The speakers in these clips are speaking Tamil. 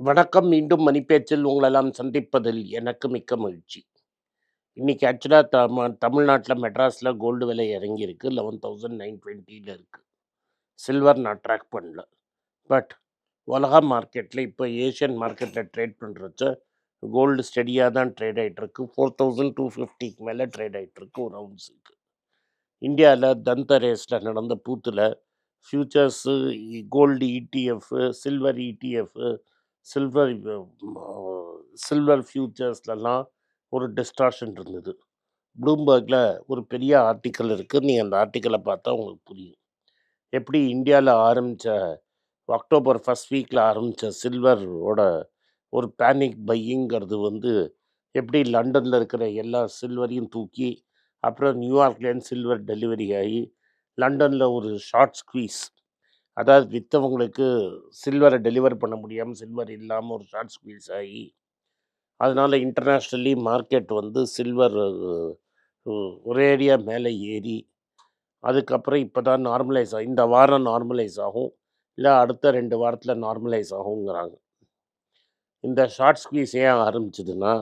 வணக்கம் மீண்டும் மணிப்பேச்சில் உங்களெல்லாம் சந்திப்பதில் எனக்கு மிக்க மகிழ்ச்சி. இன்னைக்கு ஆக்சுவலாக தம தமிழ்நாட்டில் மெட்ராஸில் கோல்டு விலை இறங்கியிருக்கு. லெவன் தௌசண்ட் நைன் டுவெண்ட்டியில் இருக்குது சில்வர் நான் ட்ராக் பண்ணல. பட் உலக மார்க்கெட்டில் இப்போ ஏஷியன் மார்க்கெட்டில் ட்ரேட் பண்ணுறச்ச கோல்டு ஸ்டடியாக தான் ட்ரேட் ஆகிட்டுருக்கு ஃபோர் தௌசண்ட் டூ ஃபிஃப்டிக்கு மேலே ட்ரேட் ஆகிட்டுருக்கு ஒரு அவுன்ஸுக்கு இந்தியாவில் தந்த ரேஸில் நடந்த பூத்தில் futures gold ETF silver ETF silver silver ஃபியூச்சர்ஸ்லலாம் ஒரு டிஸ்ட்ராக்ஷன் இருந்தது. ப்ளூம்பர்கில் ஒரு பெரிய ஆர்டிக்கல் இருக்குது நீங்கள் அந்த ஆர்டிக்கலை பார்த்தா உங்களுக்கு புரியும். எப்படி இந்தியாவில் ஆரம்பித்த அக்டோபர் ஃபஸ்ட் வீக்கில் ஆரம்பித்த சில்வரோட ஒரு பேனிக் பையிங்கிறது வந்து எப்படி லண்டனில் இருக்கிற எல்லா சில்வரையும் தூக்கி அப்புறம் நியூயார்க்லேருந்து சில்வர் டெலிவரி ஆகி லண்டனில் ஒரு ஷார்ட் ஸ்குவீஸ் அதாவது விற்றவங்களுக்கு சில்வரை டெலிவர் பண்ண முடியாமல் சில்வர் இல்லாமல் ஒரு ஷார்ட் ஸ்குவீஸ் ஆகி அதனால் இன்டர்நேஷ்னலி மார்க்கெட் வந்து சில்வர் ஒரேடியாக மேலே ஏறி அதுக்கப்புறம் இப்போ தான் நார்மலைஸ் ஆகும் இந்த வாரம் நார்மலைஸ் ஆகும் இல்லை அடுத்த ரெண்டு வாரத்தில் நார்மலைஸ் ஆகுங்கிறாங்க. இந்த ஷார்ட் ஸ்குவீஸ் ஏன் ஆரம்பிச்சதுன்னா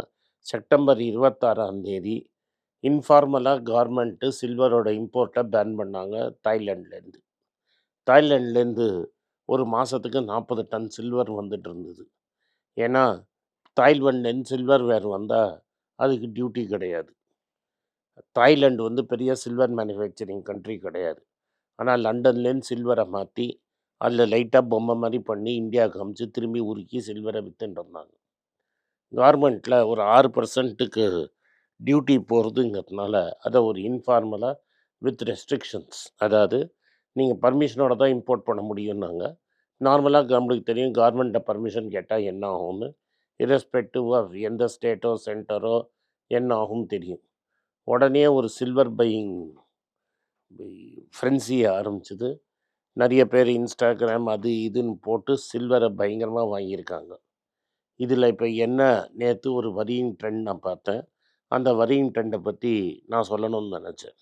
செப்டம்பர் இருபத்தாறாம் தேதி இன்ஃபார்மலாக கவர்மெண்ட்டு சில்வரோட இம்போர்ட்டை பேன் பண்ணாங்க தாய்லாண்ட்லேருந்து தாய்லாண்ட்லேருந்து ஒரு மாதத்துக்கு நாற்பது டன் சில்வர் வந்துட்டு இருந்தது ஏன்னா தாய்லாண்ட்லேருந்து சில்வர் வேர் வந்தால் அதுக்கு டியூட்டி கிடையாது. தாய்லாண்டு வந்து பெரிய சில்வர் மேனுஃபேக்சரிங் கண்ட்ரி கிடையாது. ஆனால் லண்டன்லேருந்து சில்வரை மாற்றி அதில் லைட்டாக பொம்மை மாதிரி பண்ணி இந்தியாவுக்கு அமிச்சு திரும்பி உருக்கி சில்வரை வித்துட்டு இருந்தாங்க கார்மெண்ட்டில் ஒரு ஆறு பர்சன்ட்டுக்கு டியூட்டி போகிறதுங்கிறதுனால அதை ஒரு இன்ஃபார்மலாக வித் ரெஸ்ட்ரிக்ஷன்ஸ். அதாவது நீங்கள் பர்மிஷனோட தான் இம்போர்ட் பண்ண முடியும்னாங்க. நார்மலாக நம்மளுக்கு தெரியும் கவர்மெண்ட்டை பர்மிஷன் கேட்டால் என்ன ஆகும்னு. இரஸ்பெக்டிவ் ஆஃப் எந்த ஸ்டேட்டோ சென்டரோ என்ன ஆகும் தெரியும். உடனே ஒரு சில்வர் பையிங் ஃப்ரென்சியை ஆரம்பிச்சது. நிறைய பேர் இன்ஸ்டாகிராம் அது இதுன்னு போட்டு சில்வரை பயங்கரமாக வாங்கியிருக்காங்க. இதில் இப்போ என்ன நேற்று ஒரு வரியின் ட்ரெண்ட் நான் பார்த்தேன். அந்த வரியின் ட்ரெண்டை பற்றி நான் சொல்லணும்னு நினச்சேன்.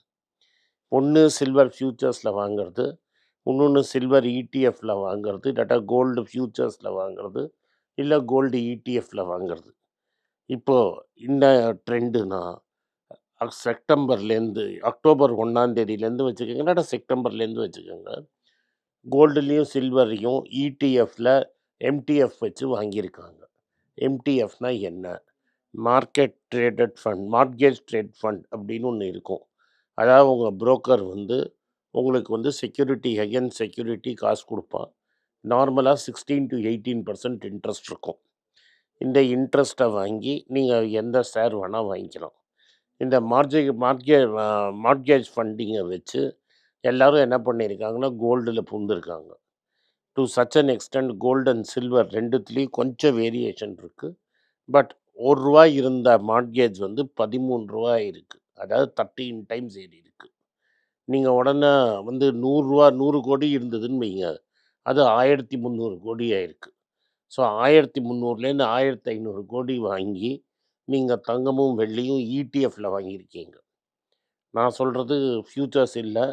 ஒன்று சில்வர் ஃப்யூச்சர்ஸில் வாங்குறது இன்னொன்று சில்வர் இடிஎஃப்பில் வாங்குறது இல்லாட்டா கோல்டு ஃப்யூச்சர்ஸில் வாங்குறது இல்லை கோல்டு இடிஎஃப்பில் வாங்குறது. இப்போது இந்த ட்ரெண்டுனா செப்டம்பர்லேருந்து அக்டோபர் ஒன்றாந்தேதியிலேருந்து வச்சுக்கோங்க இல்லாட்டா செப்டம்பர்லேருந்து வச்சுக்கோங்க கோல்டுலேயும் சில்வரையும் இடிஎஃப்பில் எம்டிஎஃப் வச்சு வாங்கியிருக்காங்க. எம்டிஎஃப்னால் என்ன? Market traded fund market trade fund அப்படின்னு ஒன்று இருக்கும். அதாவது உங்கள் புரோக்கர் வந்து உங்களுக்கு வந்து செக்யூரிட்டி ஹெகன் செக்யூரிட்டி காசு கொடுப்பான். நார்மலாக sixteen to eighteen percent interest இருக்கும். இந்த இன்ட்ரெஸ்ட்டை வாங்கி நீங்கள் எந்த ஷேர் வேணால் வாங்கிக்கலாம். இந்த மார்ஜே மார்க்கே மார்கேஜ் ஃபண்டிங்கை வச்சு எல்லோரும் என்ன பண்ணியிருக்காங்கன்னா கோல்டில் புகுந்துருக்காங்க to such an extent gold and silver ரெண்டுத்துலேயும் கொஞ்சம் வேரியேஷன் இருக்குது பட் ஒரு ரூபா இருந்த மார்கேஜ் வந்து பதிமூணு ரூபாய் இருக்குது அதாவது தேர்ட்டீன் டைம்ஸ் ஏறி இருக்குது நீங்கள் உடனே வந்து நூறுரூவா நூறு கோடி இருந்ததுன்னு வைங்க. அது ஆயிரத்தி முந்நூறு கோடி ஆயிருக்கு ஸோ ஆயிரத்தி முந்நூறுலேருந்து ஆயிரத்தி ஐநூறு கோடி வாங்கி நீங்கள் தங்கமும் வெள்ளியும் இடிஎஃப்பில் வாங்கியிருக்கீங்க. நான் சொல்கிறது ஃப்யூச்சர்ஸ் இல்லை.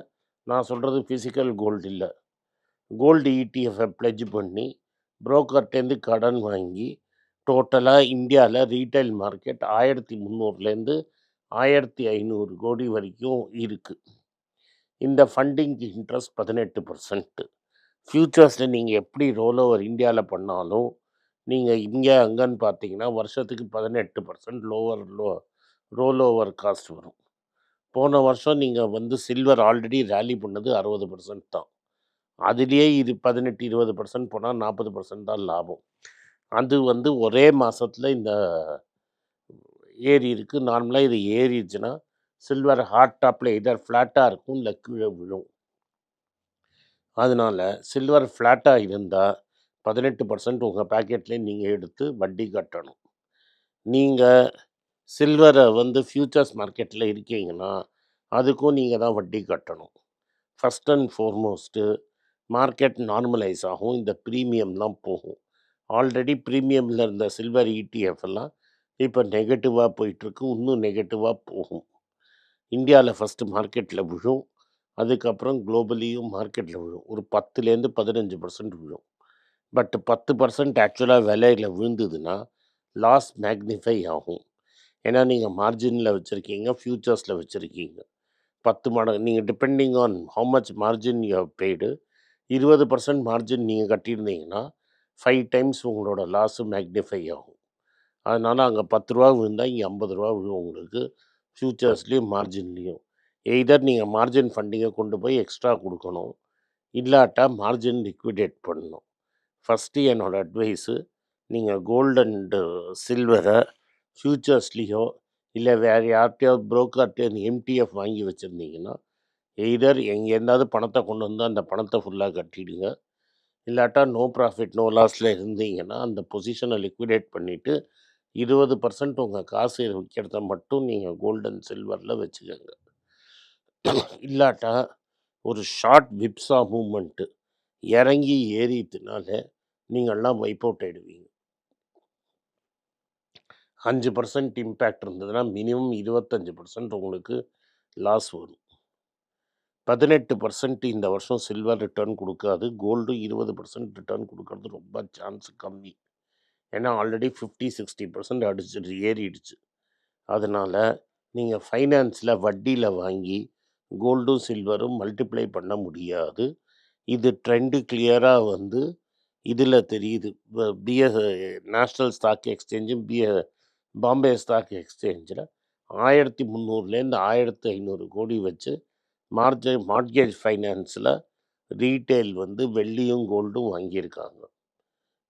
நான் சொல்கிறது ஃபிசிக்கல் கோல்டு இல்லை. கோல்டு இடிஎஃப்பை ப்ளெஜ் பண்ணி புரோக்கர்ட்டேருந்து கடன் வாங்கி டோட்டலாக இந்தியாவில் ரீட்டைல் மார்க்கெட் ஆயிரத்தி முந்நூறுலேருந்து ஆயிரத்தி ஐநூறு கோடி வரைக்கும் இருக்குது இந்த ஃபண்டிங்க்கு இன்ட்ரெஸ்ட் பதினெட்டு பர்சன்ட்டு ஃப்யூச்சர்ஸில் நீங்கள் எப்படி ரோல் ஓவர் இந்தியாவில் பண்ணாலும் நீங்கள் இங்கே அங்கேன்னு பார்த்தீங்கன்னா வருஷத்துக்கு பதினெட்டு percent lower low roll over cost வரும். போன வருஷம் நீங்கள் வந்து சில்வர் ஆல்ரெடி ரேலி பண்ணது அறுபது பர்சன்ட் தான். அதுலேயே இது பதினெட்டு இருபது பர்சன்ட் போனால் நாற்பது பர்சன்ட் தான் லாபம். அது வந்து ஒரே மாதத்தில் இந்த ஏறி இருக்குது நார்மலாக இது ஏறிடுச்சுன்னா சில்வர் ஹாட் டாப்பில் இதர் ஃப்ளாட்டாக இருக்கும் இல்லை கீழே விழும். அதனால் சில்வர் ஃப்ளாட்டாக இருந்தால் பதினெட்டு பர்சன்ட் உங்கள் பேக்கெட்லேயே நீங்கள் எடுத்து வட்டி கட்டணும். நீங்கள் சில்வரை வந்து ஃப்யூச்சர்ஸ் மார்க்கெட்டில் இருக்கீங்கன்னா அதுக்கும் நீங்கள் தான் வட்டி கட்டணும். First and foremost market normalise ஆகும். இந்த ப்ரீமியம்லாம் போகும். ஆல்ரெடி ப்ரீமியமில் இருந்த சில்வர் இடிஎஃப் எல்லாம் இப்போ நெகட்டிவாக போயிட்டுருக்கு இன்னும் நெகட்டிவாக போகும். இந்தியாவில் ஃபஸ்ட்டு மார்க்கெட்டில் விழும் அதுக்கப்புறம் குளோபலியும் மார்க்கெட்டில் விழும். ஒரு பத்துலேருந்து பதினஞ்சு பர்சன்ட் விழும். பட் பத்து பர்சன்ட் ஆக்சுவலாக விலையில் விழுந்ததுன்னா லாஸ் மேக்னிஃபை ஆகும். ஏன்னா நீங்கள் மார்ஜினில் வச்சுருக்கீங்க ஃப்யூச்சர்ஸில் வச்சுருக்கீங்க. பத்து மடங்கு நீங்கள் depending on how much margin you have paid இருபது பர்சன்ட் மார்ஜின் நீங்கள் கட்டியிருந்தீங்கன்னா ஃபைவ் டைம்ஸ் உங்களோட லாஸு மேக்னிஃபை ஆகும். அதனால் அங்கே பத்து ரூபா விழுந்தால் இங்கே ஐம்பது ரூபா விழும் உங்களுக்கு. ஃப்யூச்சர்ஸ்லேயும் மார்ஜின்லேயும். எய்தர் நீங்கள் மார்ஜின் ஃபண்டிங்கை கொண்டு போய் எக்ஸ்ட்ரா கொடுக்கணும். இல்லாட்டா மார்ஜின் லிக்விடேட் பண்ணணும். ஃபஸ்ட்டு என்னோடய அட்வைஸு நீங்கள் கோல்டு அண்டு சில்வரை ஃப்யூச்சர்ஸ்லேயோ இல்லை வேறு யார்கிட்டயாவது அந்த எம்டிஎஃப் வாங்கி வச்சுருந்தீங்கன்னா எய்தர் எங்கேருந்தாவது பணத்தை கொண்டு வந்து அந்த பணத்தை ஃபுல்லாக கட்டிடுங்க. இல்லாட்டா நோ ப்ராஃபிட் நோ லாஸில் இருந்தீங்கன்னா அந்த பொசிஷனை லிக்விடேட் பண்ணிவிட்டு இருபது பர்சன்ட் உங்கள் காசு விற்கிறத மட்டும் நீங்கள் கோல்டன் சில்வரில் வச்சுக்கோங்க. இல்லாட்டா ஒரு ஷார்ட் விப்ஸா மூமெண்ட்டு இறங்கி ஏறிட்டுனால நீங்கள்லாம் வைப் அவுட் ஆகிடுவீங்க அஞ்சு பர்சன்ட் இம்பேக்ட் இருந்ததுன்னா மினிமம் இருபத்தஞ்சி பர்சன்ட் உங்களுக்கு லாஸ் வரும். பதினெட்டு பர்சன்ட் இந்த வருஷம் சில்வர் ரிட்டர்ன் கொடுக்காது கோல்டு இருபது பர்சன்ட் ரிட்டர்ன் கொடுக்கறது ரொம்ப சான்ஸ் கம்மி. ஏன்னா ஆல்ரெடி ஃபிஃப்டி சிக்ஸ்டி பர்சன்ட் அடிச்சிட்டு ஏறிடுச்சு. அதனால் நீங்கள் ஃபைனான்ஸில் வட்டியில் வாங்கி கோல்டும் சில்வரும் மல்டிப்ளை பண்ண முடியாது. இது ட்ரெண்டு கிளியராக வந்து இதில் தெரியுது. பிஎ நேஷ்னல் ஸ்டாக் எக்ஸ்சேஞ்சும் பிஎ பாம்பே ஸ்டாக் எக்ஸ்சேஞ்சில் ஆயிரத்தி முந்நூறுலேருந்து ஆயிரத்தி ஐநூறு கோடி வச்சு மார்ஜ மார்கேஜ் ஃபைனான்ஸில் ரீட்டெயில் வந்து வெள்ளியும் கோல்டும் வாங்கியிருக்காங்க.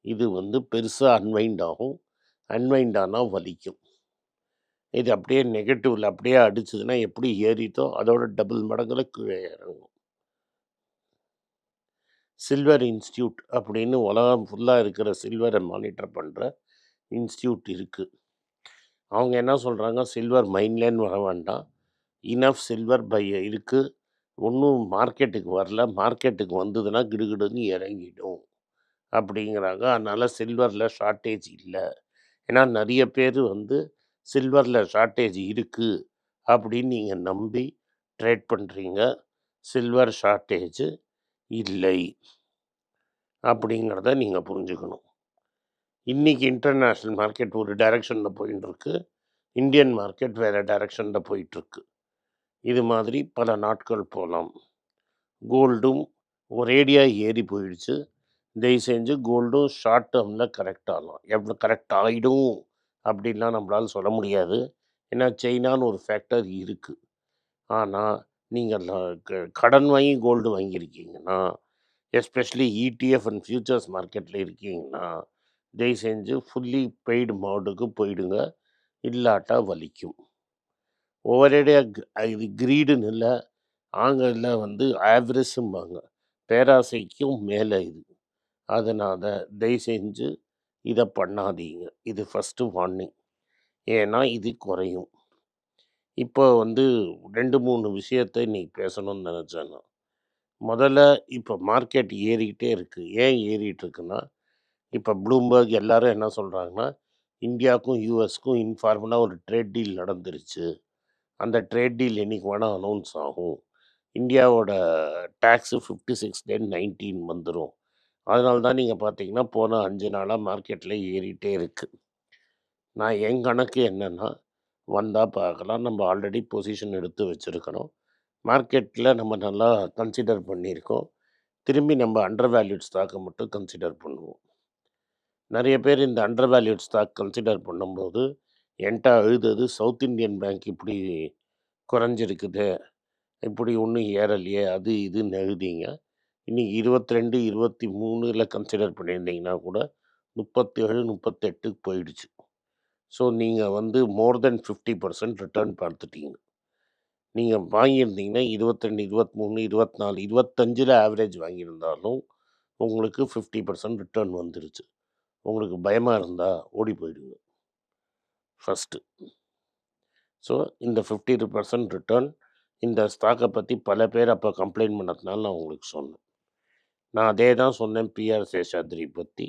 இது வந்து பெருசாக அன்வைண்ட் ஆகும். அன்வைண்ட் ஆனால் வலிக்கும். இது அப்படியே நெகட்டிவில் அப்படியே அடிச்சதுன்னா எப்படி ஏறிட்டோ அதோட டபுள் மடங்கில் கீழே இறங்கும். சில்வர் இன்ஸ்டியூட் அப்படின்னு உலகம் ஃபுல்லாக இருக்கிற சில்வரை மானிட்டர் பண்ணுற இன்ஸ்டியூட் இருக்குது அவங்க என்ன சொல்கிறாங்க சில்வர் மைன்லேன்னு வர வேண்டாம். இனஃப் சில்வர் பை இருக்குது ஒன்றும் மார்க்கெட்டுக்கு வரல. மார்க்கெட்டுக்கு வந்ததுன்னா கிடுகிடுன்னு இறங்கிடும். அப்படிங்கிறாங்க. அதனால் சில்வரில் ஷார்ட்டேஜ் இல்லை. ஏன்னா நிறைய பேர் வந்து சில்வரில் ஷார்ட்டேஜ் இருக்குது அப்படின்னு நீங்கள் நம்பி ட்ரேட் பண்ணுறீங்க சில்வர் ஷார்ட்டேஜ் இல்லை அப்படிங்கிறத நீங்கள் புரிஞ்சுக்கணும். இன்றைக்கி இன்டர்நேஷ்னல் மார்க்கெட் ஒரு டைரெக்ஷனில் போயின்னு இருக்கு இந்தியன் மார்க்கெட் வேறு டைரெக்ஷனில் போயிட்டுருக்கு இது மாதிரி பல நாட்கள் போகலாம் கோல்டும் ஒரேடியாக ஏறி போயிடுச்சு. தயவு செஞ்சு கோல்டும் ஷார்ட் டேர்மில் கரெக்ட் ஆகலாம். எவ்வளோ கரெக்ட் ஆகிடும் அப்படின்லாம் நம்மளால் சொல்ல முடியாது. ஏன்னா சைனான்னு ஒரு ஃபேக்டர் இருக்குது ஆனால் நீங்கள் கடன் வாங்கி கோல்டு வாங்கியிருக்கீங்கன்னா எஸ்பெஷலி இடிஎஃப் அண்ட் ஃபியூச்சர்ஸ் மார்க்கெட்டில் இருக்கீங்கன்னா தயவு செஞ்சு ஃபுல்லி பெய்டு மோடுக்கு போயிடுங்க. இல்லாட்டா வலிக்கும். ஓவரேடியாக இது கிரீடுன்னு இல்லை ஆங்கில வந்து ஆவரேஜும்பாங்க பேராசைக்கும் மேலே இது. அதனால் தயவு செஞ்சு இதை பண்ணாதீங்க. இது ஃபஸ்ட்டு வார்னிங் ஏன்னா இது குறையும். இப்போ வந்து ரெண்டு மூணு விஷயத்தை இன்றைக்கி பேசணும்னு நினச்சேன் நான் முதல்ல இப்போ மார்க்கெட் ஏறிக்கிட்டே இருக்குது ஏன் ஏறிட்டு இருக்குன்னா இப்போ ப்ளூம்பர்க் எல்லாரும் என்ன சொல்கிறாங்கன்னா இந்தியாவுக்கும் யூஎஸ்க்கும் இன்ஃபார்மலாக ஒரு ட்ரேட் டீல் நடந்துருச்சு. அந்த ட்ரேட் டீல் என்றைக்கு வேணால் அனௌன்ஸ் ஆகும். இந்தியாவோட tax fifty six ten nineteen வந்துடும் அதனால தான் நீங்கள் பார்த்தீங்கன்னா போன அஞ்சு நாளாக மார்க்கெட்டில் ஏறிட்டே இருக்குது நான் என் கணக்கு என்னென்னா வந்தால் பார்க்கலாம். நம்ம ஆல்ரெடி பொசிஷன் எடுத்து வச்சுருக்கணும். மார்க்கெட்டில் நம்ம நல்லா கன்சிடர் பண்ணியிருக்கோம். திரும்பி நம்ம அண்டர் வேல்யூட் ஸ்டாக்கை மட்டும் கன்சிடர் பண்ணுவோம். நிறைய பேர் இந்த அண்டர் வேல்யூட் ஸ்டாக் கன்சிடர் பண்ணும்போது என்கிட்ட அழுதது சவுத் இந்தியன் பேங்க் இப்படி குறைஞ்சிருக்குது இப்படி ஒன்றும் ஏறலையே அது இதுன்னு எழுதிங்க. இன்றைக்கி இருபத்தி ரெண்டு இருபத்தி மூணில் கன்சிடர் பண்ணியிருந்தீங்கன்னா கூட முப்பத்தேழு முப்பத்தெட்டுக்கு போயிடுச்சு. ஸோ நீங்கள் வந்து more than fifty percent return பார்த்துட்டீங்க. நீங்கள் வாங்கியிருந்தீங்கன்னா இருபத்திரெண்டு இருபத்தி மூணு இருபத்தி நாலு இருபத்தஞ்சில் ஆவரேஜ் வாங்கியிருந்தாலும் உங்களுக்கு ஃபிஃப்டி பர்சன்ட் ரிட்டர்ன் வந்துருச்சு. உங்களுக்கு பயமாக இருந்தால் ஓடி போயிடுங்க. ஃபஸ்ட்டு ஸோ இந்த ஃபிஃப்டி பர்சன்ட் ரிட்டர்ன் இந்த ஸ்டாக்கை பற்றி பல பேர் அப்போ கம்ப்ளைண்ட் பண்ணதுனால நான் உங்களுக்கு சொன்னேன். நான் அதே தான் சொன்னேன் பிஆர் சேஷாத்ரி பற்றி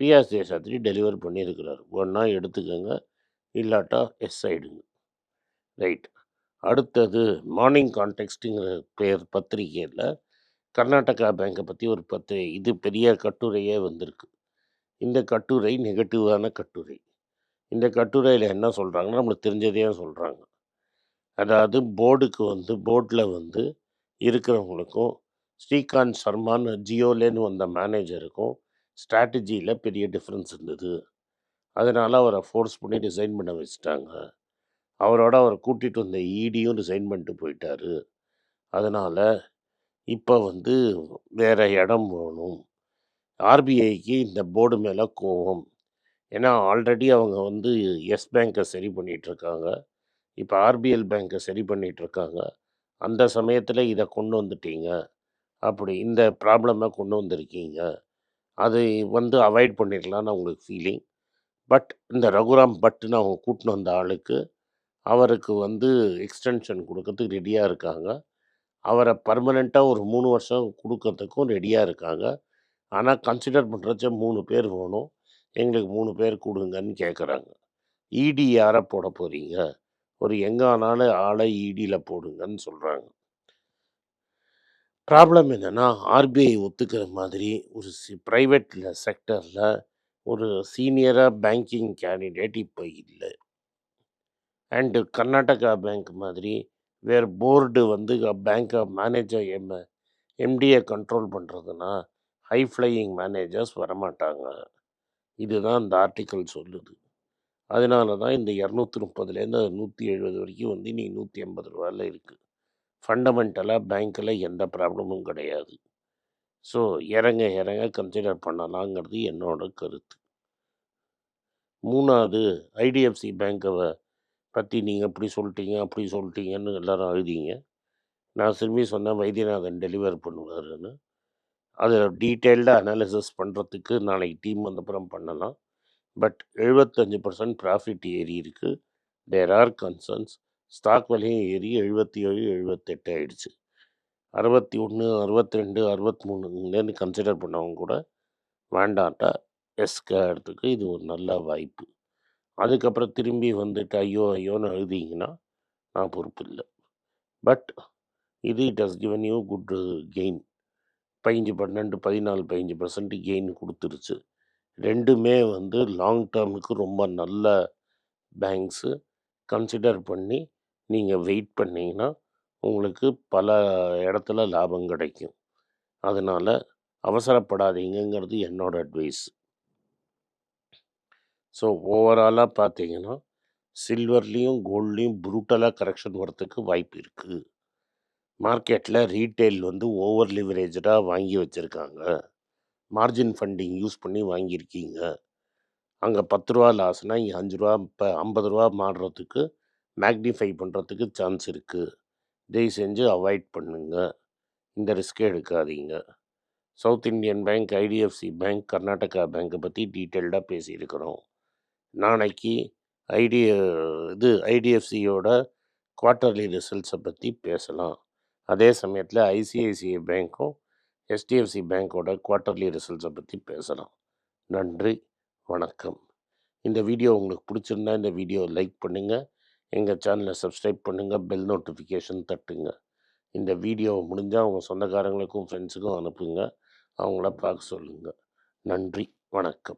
பிஆர் சேஷாத்ரி டெலிவர் பண்ணியிருக்கிறார் ஒன்றா எடுத்துக்கோங்க. இல்லாட்டா எஸ் ஆயிடுங்க. ரைட் அடுத்தது மார்னிங் கான்டெக்ஸ்ட்டுங்கிற பேர் பத்திரிக்கையில் கர்நாடகா பேங்கை பற்றி ஒரு பத்து இது பெரிய கட்டுரையே வந்திருக்கு. இந்த கட்டுரை நெகட்டிவான கட்டுரை. இந்த கட்டுரையில் என்ன சொல்கிறாங்கன்னா நம்மளுக்கு தெரிஞ்சதே சொல்கிறாங்க அதாவது போர்டுக்கு வந்து போர்டில் வந்து இருக்கிறவங்களுக்கும் ஸ்ரீகாந்த் சர்மான்னு ஜியோலேன்னு வந்த மேனேஜருக்கும் ஸ்ட்ராட்டஜியில் பெரிய டிஃப்ரென்ஸ் இருந்தது. அதனால் அவரை ஃபோர்ஸ் பண்ணி ரிசைன் பண்ண வச்சுட்டாங்க. அவரோட அவரை கூட்டிகிட்டு வந்த ஈடியும் ரிசைன் பண்ணிட்டு போயிட்டார். அதனால் இப்போ வந்து வேறு இடம் வேணும். ஆர்பிஐக்கு இந்த போர்டு மேலே கோவம். ஏன்னா ஆல்ரெடி அவங்க வந்து எஸ் பேங்க்கை சரி பண்ணிகிட்ருக்காங்க இப்போ ஆர்பிஎல் பேங்க்கை சரி பண்ணிகிட்ருக்காங்க அந்த சமயத்தில் இதை கொண்டு வந்துட்டீங்க. அப்படி இந்த ப்ராப்ளமாக கொண்டு வந்திருக்கீங்க. அது வந்து அவாய்ட் பண்ணிடலான்னு அவங்களுக்கு ஃபீலிங். பட் இந்த ரகுராம் பட்டுன்னு அவங்க கூட்டின்னு வந்த ஆளுக்கு அவருக்கு வந்து எக்ஸ்டென்ஷன் கொடுக்கறதுக்கு ரெடியாக இருக்காங்க. அவரை பர்மனெண்ட்டாக ஒரு மூணு வருஷம் கொடுக்கறதுக்கும் ரெடியாக இருக்காங்க. ஆனால் கன்சிடர் பண்ணுறச்ச மூணு பேர் வேணும். எங்களுக்கு மூணு பேர் கொடுங்கன்னு கேட்குறாங்க இடி யாரை போட போகிறீங்க ஒரு எங்கானாலும் ஆளை இடியில் போடுங்கன்னு சொல்கிறாங்க ப்ராப்ளம் என்னென்னா ஆர்பிஐ ஒத்துக்கிற மாதிரி ஒரு சி ப்ரைவேட்டில் செக்டரில் ஒரு சீனியராக பேங்கிங் கேண்டிடேட் இப்போ இல்லை. அண்டு கர்நாடகா பேங்க் மாதிரி வேறு போர்டு வந்து பேங்க்கை மேனேஜர் எம் எம்டியை கண்ட்ரோல் பண்ணுறதுனா ஹை ஃப்ளையிங் மேனேஜர்ஸ் வரமாட்டாங்க. இதுதான் இந்த ஆர்டிக்கல் சொல்லுது. அதனால தான் இந்த இரநூத்தி முப்பதுலேருந்து நூற்றி எழுபது வரைக்கும் வந்து இன்றைக்கி நூற்றி எண்பது ரூபாயில் இருக்குது ஃபண்டமெண்டலாக பேங்க்கில் எந்த ப்ராப்ளமும் கிடையாது. ஸோ இறங்க இறங்க கன்சிடர் பண்ணலாங்கிறது என்னோட கருத்து. மூணாவது ஐடிஎஃப்சி பேங்க்கை பற்றி நீங்கள் இப்படி சொல்லிட்டீங்க அப்படி சொல்லிட்டீங்கன்னு எல்லோரும் அழுதிங்க. நான் திரும்பி சொன்னேன் வைத்தியநாதன் டெலிவர் பண்ணுவாருன்னு. அதில் டீட்டெயில்டாக அனாலிசிஸ் பண்ணுறதுக்கு நாளைக்கு டீம் வந்தப்புறம் பண்ணலாம். பட் எழுபத்தஞ்சு பர்சன்ட் ப்ராஃபிட் ஏறி இருக்குது தேர் ஆர் கன்சர்ன்ஸ் ஸ்டாக் விலையும் ஏறி எழுபத்தி ஏழு எழுபத்தெட்டு ஆயிடுச்சு. அறுபத்தி ஒன்று அறுபத்தி ரெண்டு அறுபத்தி மூணுலேருந்து கன்சிடர் பண்ணவங்க கூட வேண்டாட்டா இடத்துக்கு இது ஒரு நல்ல வாய்ப்பு. அதுக்கப்புறம் திரும்பி வந்துட்டு ஐயோ ஐயோன்னு எழுதிங்கன்னா நான் பொறுப்பு இல்லை. பட் இது it has given you good gain பதிஞ்சு பன்னெண்டு பதினாலு பதினஞ்சு பர்சன்ட் கெயின் கொடுத்துருச்சு. ரெண்டுமே வந்து லாங் டேர்முக்கு ரொம்ப நல்ல பேங்க்ஸு கன்சிடர் பண்ணி நீங்கள் வெயிட் பண்ணிங்கன்னா உங்களுக்கு பல இடத்துல லாபம் கிடைக்கும். அதனால் அவசரப்படாதீங்கங்கிறது என்னோடய அட்வைஸ் ஸோ ஓவராலாக பார்த்தீங்கன்னா சில்வர்லேயும் கோல்ட்லேயும் புரூட்டலாக கரெக்ஷன் வரத்துக்கு வாய்ப்பு இருக்குது மார்க்கெட்டில் ரீட்டெயில் வந்து ஓவர் லிவரேஜாக வாங்கி வச்சுருக்காங்க. மார்ஜின் ஃபண்டிங் யூஸ் பண்ணி வாங்கியிருக்கீங்க. அங்கே பத்து ரூபா லாஸ்னால் இங்கே அஞ்சு ரூபா இப்போ ஐம்பது ரூபா மாறுறதுக்கு மேக்னிஃபை பண்ணுறதுக்கு சான்ஸ் இருக்குது தயவு செஞ்சு அவாய்ட் பண்ணுங்க. இந்த ரிஸ்க்கை எடுக்காதீங்க. South Indian Bank IDFC Bank Karnataka பேங்க்கை பற்றி டீட்டெயில்டாக பேசியிருக்கிறோம். நாளைக்கு ஐடி இது ஐடிஎஃப்சியோட குவார்ட்டர்லி ரிசல்ட்ஸை பற்றி பேசலாம். அதே சமயத்தில் ஐசிஐசிஐ பேங்க்கும் எஸ்டிஎஃப்சி பேங்க்கோட குவார்ட்டர்லி ரிசல்ட்ஸை பற்றி பேசலாம். நன்றி வணக்கம். இந்த வீடியோ உங்களுக்கு பிடிச்சிருந்தா இந்த வீடியோ லைக் பண்ணுங்கள் எங்கள் சேனலை சப்ஸ்கிரைப் பண்ணுங்கள் பெல் நோட்டிஃபிகேஷன் தட்டுங்க. இந்த வீடியோவை முடிஞ்சால் அவங்க சொந்தக்காரங்களுக்கும் ஃப்ரெண்ட்ஸுக்கும் அனுப்புங்க. அவங்கள பார்க்க சொல்லுங்கள் நன்றி வணக்கம்.